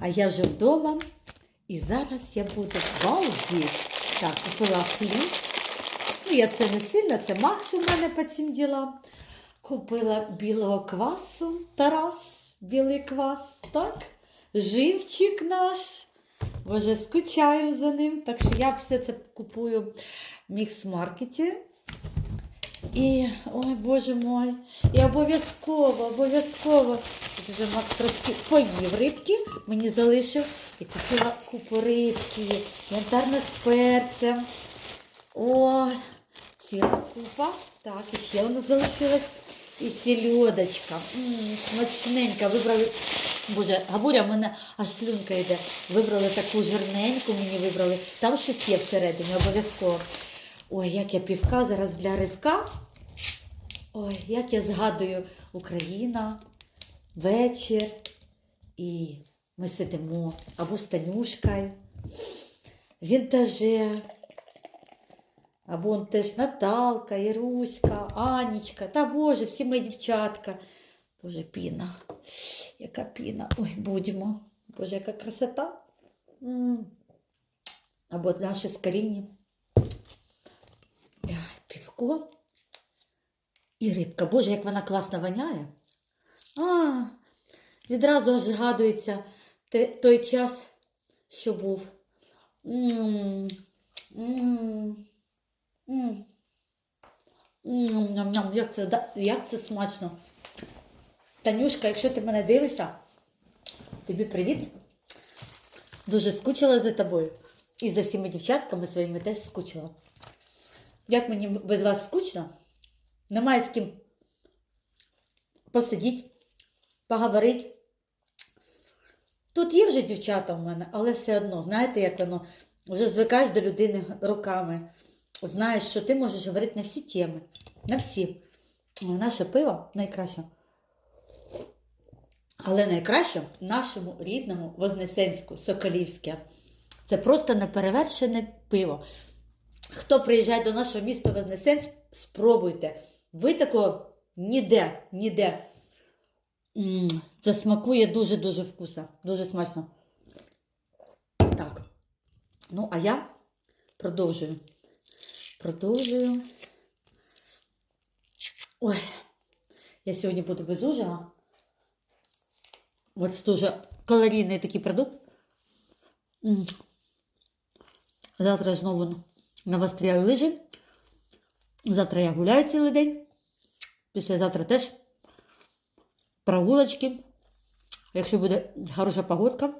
А я вже вдома. І зараз я буду балді. Так, купила хліб. Ну, я це не сильно, це Макс у мене по цим ділам. Купила білого квасу, Тарас, білий квас, так? Живчик наш. Боже, скучаю за ним. Так що я все це купую в мікс-маркеті. І, ой, боже мой, і обов'язково, обов'язково. Тут вже Макс трошки поїв рибки, мені залишив і купила купу рибки, янтарна з перцем. О, ціла купа. Так, і ще воно залишилось. І сільодочка. Смачненька. Вибрали. Боже, Габуря, в мене аж слюнка йде. Вибрали таку жирненьку, мені вибрали. Там щось є всередині, обов'язково. Ой, як я півка зараз для ривка. Ой, як я згадую Україна, вечір. І ми сидимо або з Танюшкою, вінтаже, або он теж Наталка, Іруська, Анічка. Та Боже, всі мої дівчатка. Боже, піна. Яка піна. Ой, будьмо. Боже, яка красота. Або наші скорінні. Ай, Півко і рибка. Боже, як вона класно воняє. А, відразу аж згадується той час, що був. Ням-ням, як це, як це смачно. Танюшка, якщо ти мене дивишся, тобі привіт. Дуже скучила за тобою. І за всіма дівчатками своїми теж скучила. Як мені без вас скучно? Немає з ким посидіти, поговорити. Тут є вже дівчата у мене, але все одно, знаєте, як воно, вже звикаєш до людини роками. Знаєш, що ти можеш говорити на всі теми. На всі. Наше пиво найкраще. Але найкраще нашому рідному Вознесенську, Соколівське. Це просто неперевершене пиво. Хто приїжджає до нашого міста Вознесенськ, спробуйте. Ви такого ніде, ніде. Це смакує дуже-дуже вкусно, дуже смачно. Так. Ну, а я продовжую. Продовжую. Ой, я сьогодні буду без ужина. Ось дуже калорійний такий продукт. Завтра знову навостряю лижі. Завтра я гуляю цілий день. Післязавтра теж прогулочки. Якщо буде хороша погодка,